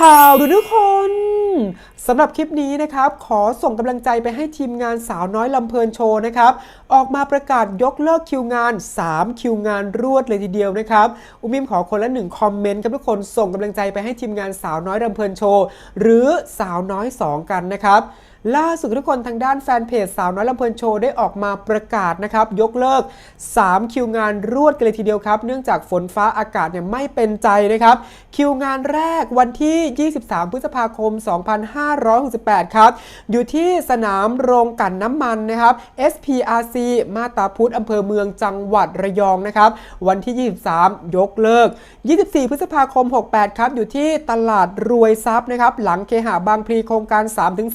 ข่าวดูทุกคน สำหรับคลิปนี้นะครับขอส่งกำลังใจไปให้ทีมงานสาวน้อยลำเพลินโชว์นะครับออกมาประกาศยกเลิกคิวงาน 3 คิวงานรวดเลยทีเดียวนะครับอุมิมขอคนละหนึ่งคอมเมนต์ครับทุกคนส่งกำลังใจไปให้ทีมงานสาวน้อยลำเพลินโชว์หรือสาวน้อย 2 กันนะครับล่าสุดทุกคนทางด้านแฟนเพจสาวน้อยลำเพลินโชว์ได้ออกมาประกาศนะครับ ยกเลิก 3 คิวงานรวดกันเลยทีเดียวครับ เนื่องจากฝนฟ้าอากาศเนี่ยไม่เป็นใจนะครับ คิวงานแรกวันที่ 23 พฤษภาคม2568 ครับ อยู่ที่สนามโรงกันน้ำมันนะครับ SPRC มาตาพุธอำเภอเมืองจังหวัดระยองนะครับ วันที่ 23 ยกเลิก 24 พฤษภาคม 68 ครับ อยู่ที่ตลาดรวยทรัพย์นะครับ หลังเคหะบางพลีโครงการ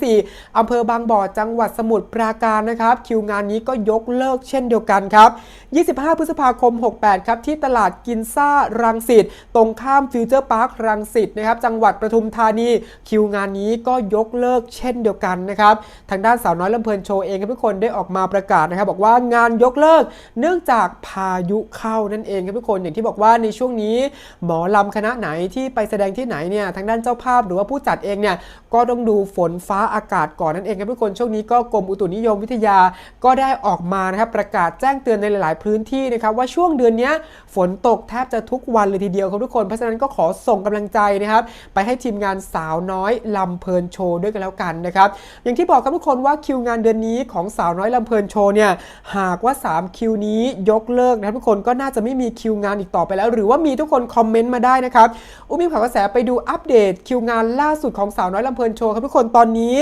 3-4อำเภอบางบ่อจังหวัดสมุทรปราการนะครับ คิวงานนี้ก็ยกเลิกเช่นเดียวกันครับ 25 พฤษภาคม 68 ครับ ที่ตลาดกินซ่ารังสิตตรงข้ามฟิวเจอร์พาร์ครังสิตนะครับจังหวัดปทุมธานีคิวงานนี้ก็ยกเลิกเช่นเดียวกันนะครับทางด้านสาวน้อยลำเพลินโชว์เองครับทุกคนได้ออกมาประกาศนะครับบอกว่างานยกเลิก เนื่องจากพายุเข้านั่นเองครับทุกคนอย่างที่บอกว่าในช่วงนี้หมอลำคณะไหนที่ไปแสดงที่ไหนเนี่ยทางด้านเจ้าภาพหรือว่าผู้จัดเองเนี่ยก็ต้องดูฝนฟ้าอากาศก่อนนั่นเองครับทุกคนช่วงนี้ก็กรมอุตุนิยมวิทยาก็ได้ออกมานะครับประกาศแจ้งเตือนในหลายๆพื้นที่นะครับว่าช่วงเดือนนี้ฝนตกแทบจะทุกวันเลยทีเดียวครับทุกคน เพราะฉะนั้นก็ขอส่งกำลังใจนะครับไปให้ทีมงานสาวน้อยลำเพลินโชว์ด้วยกันแล้วกันนะครับอย่างที่บอกกับทุกคนว่าคิวงานเดือนนี้ของสาวน้อยลำเพลินโชว์เนี่ยหากว่า 3 คิวนี้ยกเลิกนะครับทุกคนก็น่าจะไม่มีคิวงานอีกต่อไปแล้ว หรือว่ามีทุกคนคอมเมนต์มาได้นะครับอุ้มมีข่าวกระแสไปดูอัปเดตคิวงานล่าสุดของสาวน้อยลำเพลินโชว์ครับทุกคนตอนนี้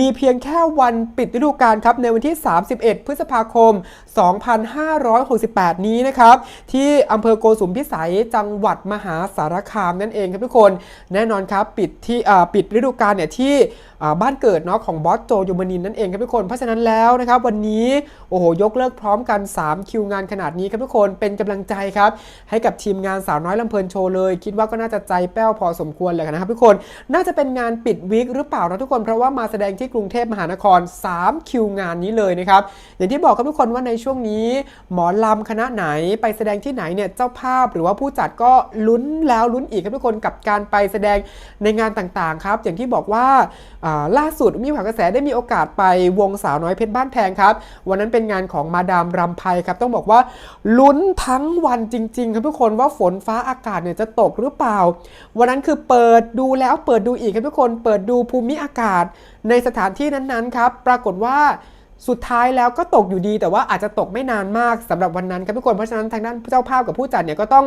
มีเพียงแค่วันปิดฤดูกาลครับในวันที่ 31 พฤษภาคม2568 นี้นะครับ ที่อำเภอโกสุมพิสัยจังหวัดมหาสารคามนั่นเองครับทุกคนแน่นอนครับปิดที่ปิดฤดูกาลเนี่ยที่บ้านเกิดเนาะของบอสโจยูมานินนั่นเองครับทุกคนเพราะฉะนั้นแล้วนะครับวันนี้โอ้โหยกเลิกพร้อมกัน 3 คิวงานขนาดนี้ครับทุกคนเป็นกำลังใจครับ ให้กับทีมงานสาวน้อยลำเพลินโชว์เลย คิดว่าก็น่าจะใจแป้วพอสมควรเลยนะครับทุกคนน่าจะเป็นงานปิดวิกหรือเปล่านะทุกคนเพราะว่ามาแสดงที่กรุงเทพมหานคร 3 คิวงานนี้เลยนะครับอย่างที่บอกครับทุกคนว่าในช่วงนี้หมอลำคณะไหนไปแสดงที่ไหนเนี่ยเจ้าภาพหรือว่าผู้จัดก็ลุ้นแล้วลุ้นอีกครับทุกคนกับการไปแสดงในงานต่างๆครับอย่างที่บอกว่าล่าสุดมีข่าวกระแสได้มีโอกาสไปวงสาวน้อยเพชรบ้านแพงครับ วันนั้นเป็นงานของมาดามรำไพครับต้องบอกว่าลุ้นทั้งวันจริง ๆ ครับทุกคนว่าฝนฟ้าอากาศเนี่ยจะตกหรือเปล่า วันนั้นคือเปิดดูแล้วเปิดดูอีกครับทุกคนเปิดดูภูมิอากาศในสถานที่นั้นๆครับปรากฏว่า สุดท้ายแล้วก็ตกอยู่ดี แต่ว่าอาจจะตกไม่นานมากสำหรับวันนั้นครับทุกคนเพราะฉะนั้นทางด้านเจ้าภาพกับผู้จัดเนี่ยก็ต้อง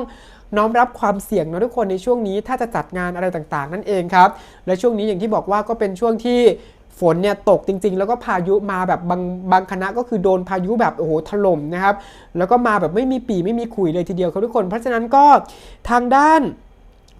น้อมรับความเสี่ยงนะทุกคนในช่วงนี้ ถ้าจะจัดงานอะไรต่างๆ นั่นเองครับและช่วงนี้อย่างที่บอกว่าก็เป็นช่วงที่ฝนเนี่ยตกจริง ๆ แล้วก็พายุมาแบบบางบางคณะก็คือโดนพายุแบบโอ้โหถล่มนะครับแล้วก็มาแบบไม่มีปีไม่มีขุยเลยทีเดียวครับทุกคน เพราะฉะนั้นก็ทางด้าน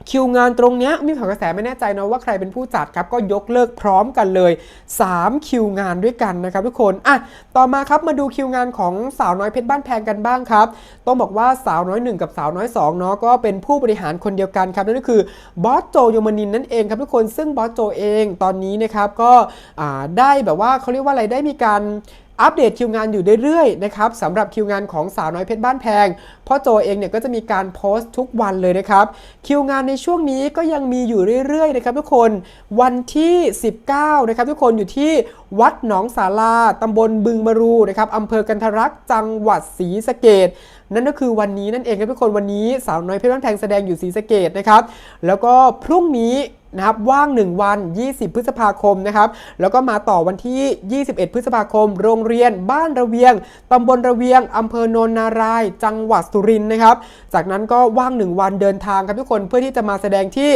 คิวงานตรงเนี้ยมีข่าวกระแสไม่แน่ใจนะว่าใครเป็นผู้จัดครับก็ยกเลิกพร้อมกันเลย 3 คิวงานด้วยกันนะครับทุกคนอะต่อมาครับมาดูคิวงานของสาวน้อยเพชรบ้านแพงกันบ้างครับ ต้องบอกว่าสาวน้อย 1 กับสาวน้อย2เนาะก็เป็นผู้บริหารคนเดียวกันครับนั่นก็คือบอสโจโยมานินนั่นเองครับทุกคนซึ่งบอสโจเองตอนนี้นะครับก็ได้แบบว่าเขาเรียกว่าอะไรได้มีการ อัปเดตคิวงานอยู่เรื่อยๆนะครับสำหรับคิวงานของสาวน้อยเพชรบ้านแพงพ่อโจเองเนี่ยก็จะมีการโพสต์ทุกวันเลยนะครับ คิวงานในช่วงนี้ก็ยังมีอยู่เรื่อยๆนะครับทุกคนวันที่ 19นะครับทุกคนอยู่ที่ วัดหนองสาลาตำบลบึงมรูนะครับอำเภอกันทรักษ์จังหวัดศรีสะเกดนั่นก็คือวันนี้นั่นเองครับทุกคนวันนี้สาวน้อยเพชรบ้านแพงแสดงอยู่ศรีสะเกดนะครับแล้วก็พรุ่งนี้นะครับว่าง 1 วัน 20 พฤษภาคมนะครับแล้วก็มาต่อวันที่ 21 พฤษภาคม โรงเรียนบ้านระเวียงตำบลระเวียงอำเภอโนนนาราย จังหวัดสุรินทร์นะครับ จากนั้นก็ว่าง 1 วันเดินทางครับทุกคนเพื่อที่จะมาแสดงที่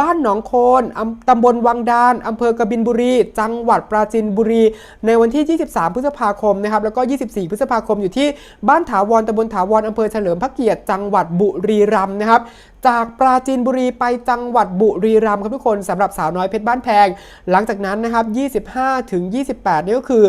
บ้านหนองโคนตำบลวังดานอำเภอกบินบุรี จังหวัดปราจีนบุรี ในวันที่ 23 พฤษภาคมนะครับแล้วก็ 24 พฤษภาคมอยู่ที่บ้านถาวรตำบลถาวรอำเภอเฉลิมพระเกียรติจังหวัดบุรีรัมย์นะครับ จากปราจีนบุรีไปจังหวัดบุรีรัมย์ครับทุกคนสำหรับสาวน้อยเพชรบ้านแพง หลังจากนั้นนะครับ 25 ถึง 28 นี่ก็คือ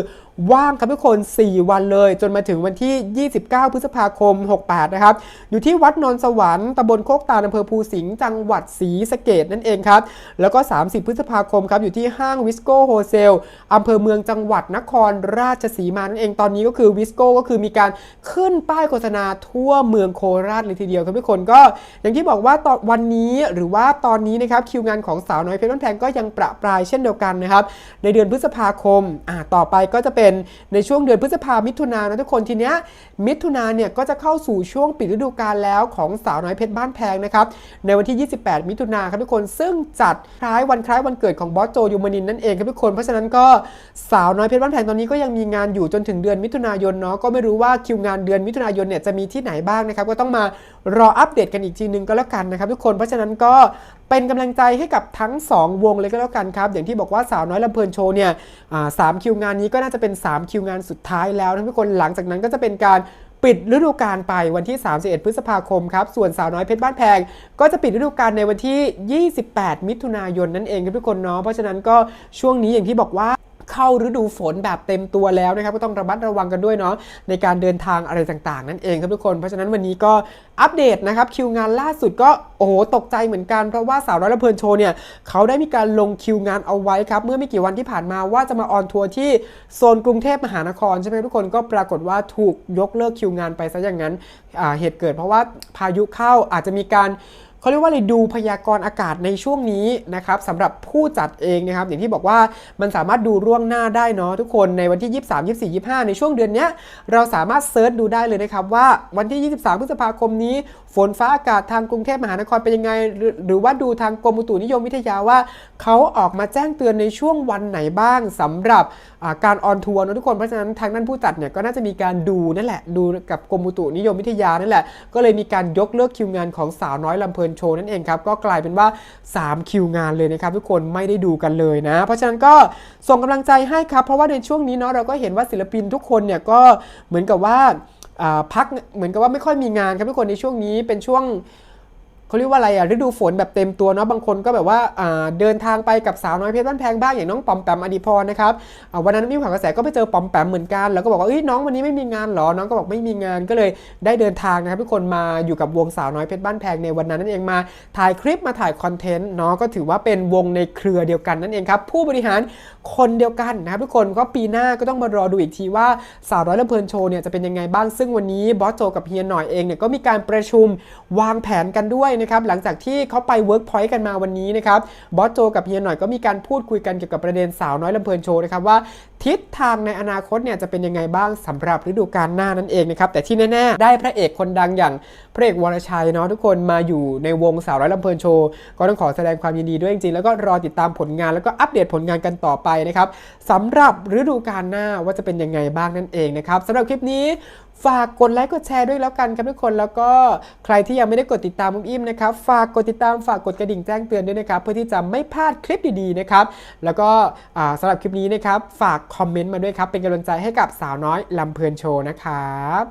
ว่างครับทุกคน 4 วันเลย จนมาถึงวันที่ 29 พฤษภาคม 68 นะครับ อยู่ที่วัดนนท์สวรรค์ตำบลโคกตาลอำเภอภูสิงห์จังหวัดศรีสะเกดนั่นเองครับ แล้วก็ 30 พฤษภาคมครับ อยู่ที่ห้างวิสโก้โฮเซลอำเภอเมืองจังหวัดนครราชสีมานั่นเอง ตอนนี้ก็คือวิสโก้ก็คือมีการขึ้นป้ายโฆษณาทั่วเมืองโคราชเลยทีเดียวครับทุกคนก็อย่างที่บอกว่าตอนวันนี้หรือว่าตอนนี้นะครับคิวงานของสาวน้อยเพชรบ้านแพงก็ยังประปรายเช่นเดียวกันนะครับ ในเดือนพฤษภาคมอ่าต่อไปก็จะเป็นในช่วงเดือนพฤษภามิถุนานะทุกคนทีเนี้ยมิถุนาเนี่ยก็จะเข้าสู่ช่วงปิดฤดูกาลแล้วของสาวน้อยเพชรบ้านแพงนะครับในวันที่ 28 มิถุนาครับทุกคนซึ่งจัดคล้ายวันคล้ายวันเกิดของบอสโจยูมานินนั่นเองครับทุกคนเพราะฉะนั้นก็สาวน้อยเพชรบ้านแพงตอนนี้ก็ยังมีงานอยู่จนถึงเดือนมิถุนายนเนาะก็ไม่รู้ว่าคิวงานเดือนมิถุนายนเนี่ยจะมีที่ไหนบ้างนะครับก็ต้องมา รออัปเดตกันอีกทีนึงก็แล้วกันนะครับทุกคน เพราะฉะนั้นก็เป็นกำลังใจให้กับทั้ง 2 วงเลยก็แล้วกันครับ อย่างที่บอกว่าสาวน้อยลำเพลินโชว์เนี่ยสามคิวงานนี้ก็น่าจะเป็น 3 คิวงานสุดท้ายแล้วนะทุกคนหลังจากนั้นก็จะเป็นการปิดฤดูกาลไปวันที่ 31 พฤษภาคมครับ ส่วนสาวน้อยเพชรบ้านแพง ก็จะปิดฤดูกาลในวันที่ 28 มิถุนายนนั่นเองครับทุกคนเนาะ เพราะฉะนั้นก็ช่วงนี้อย่างที่บอกว่า เข้าฤดูฝนแบบเต็มตัวแล้วนะครับก็ต้องระมัดระวังกันด้วยเนาะในการเดินทางอะไรต่างๆ นั่นเองครับทุกคน เพราะฉะนั้นวันนี้ก็อัปเดตนะครับคิวงานล่าสุดก็โอ้โหตกใจเหมือนกันเพราะว่าสาวน้อยละเพลินโชว์เนี่ยเขาได้มีการลงคิวงานเอาไว้ครับเมื่อไม่กี่วันที่ผ่านมาว่าจะมาออนทัวร์ที่โซนกรุงเทพมหานครใช่ไหมทุกคนก็ปรากฏว่าถูกยกเลิกคิวงานไปซะอย่างนั้นอ่าเหตุเกิด เพราะว่าพายุเข้าอาจจะมีการ เขาเรียกว่าอะไรดูพยากรณ์อากาศในช่วงนี้นะครับสำหรับผู้จัดเองนะครับอย่างที่บอกว่ามันสามารถดูร่วงหน้าได้เนาะทุกคนในวันที่ 23 24 25 ในช่วงเดือนนี้เราสามารถเซิร์ชดูได้เลยนะครับว่าวันที่ 23 พฤษภาคมนี้ ฝนฟ้าอากาศทางกรุงเทพมหานครเป็นยังไง หรือว่าดูทางกรมอุตุนิยมวิทยาว่าเขาออกมาแจ้งเตือนในช่วงวันไหนบ้างสำหรับการออนทัวร์เนะทุกคนเพราะฉะนั้นทางด้านผู้จัดเนี่ยก็น่าจะมีการดูนั่นแหละดูกับกรมอุตุนิยมวิทยานั่นแหละก็เลยมีการยกเลิกคิวงานของสาวน้อยลำเพลินโชว์นั่นเองครับ ก็กลายเป็นว่า 3 คิวงานเลยนะครับ ทุกคนไม่ได้ดูกันเลยนะ เพราะฉะนั้นก็ส่งกำลังใจให้ครับ เพราะว่าในช่วงนี้เนาะเราก็เห็นว่าศิลปินทุกคนเนี่ยก็เหมือนกับว่าพักเหมือนกับว่าไม่ค่อยมีงานครับทุกคนในช่วงนี้เป็นช่วง เขาเรียกว่าอะไรอะฤดูฝนแบบเต็มตัวเนาะบางคนก็แบบว่าเดินทางไปกับสาวน้อยเพชรบ้านแพงบ้างอย่างน้องปอมแปมอดีพรนะครับวันนั้นมีข่าวกระแสก็ไปเจอปอมแปมเหมือนกัน แล้วก็บอกว่าเอ้ยน้องวันนี้ไม่มีงานเหรอน้องก็บอกไม่มีงานก็เลยได้เดินทางนะครับทุกคนมาอยู่กับวงสาวน้อยเพชรบ้านแพงในวันนั้นนั่นเองมาถ่ายคลิปมาถ่ายคอนเทนต์เนาะก็ถือว่าเป็นวงในเครือเดียวกันนั่นเองครับผู้บริหารคนเดียวกันนะครับทุกคนก็ปีหน้าก็ต้องมารอดูอีกทีว่าสาวน้อยลำเพลินโชว์เนี่ยจะเป็นยังไงบ้างซึ่งวันนี้บอสโจกับเฮียหน่อยเองเนี่ยก็มีการประชุมวางแผนกันด้วยนะครับหลังจากที่เขาไปเวิร์กพอยต์กันมาวันนี้นะครับบอสโจกับเฮียหน่อยก็มีการพูดคุยกันเกี่ยวกับประเด็นสาวน้อยลำเพลินโชว์นะครับว่าทิศทางในอนาคตเนี่ยจะเป็นยังไงบ้างสำหรับฤดูกาลหน้านั่นเองนะครับแต่ที่แน่ๆ ได้พระเอกคนดังอย่างพระเอกวรชัยเนาะทุกคนมาอยู่ในวงสาวน้อยลำเพลินโชว์ก็ต้องขอแสดงความยินดีด้วยจริงๆแล้วก็รอติดตามผลงานแล้วก็อัปเดตผลงานกันต่อไปนะครับสำหรับฤดูกาลหน้าว่าจะเป็นยังไงบ้างนั่นเองนะครับสำหรับคลิปนี้ ฝากกดไลค์กดแชร์ด้วยแล้วกันครับทุกคนแล้วก็ใครที่ยังไม่ได้กดติดตามมุมอิ่มนะครับฝากกดติดตามฝากกดกระดิ่งแจ้งเตือนด้วยนะครับเพื่อที่จะไม่พลาดคลิปดีๆนะครับแล้วก็อ่าสำหรับคลิปนี้นะครับฝากคอมเมนต์มาด้วยครับเป็นกำลังใจให้กับสาวน้อยลำเพลินโชว์นะครับ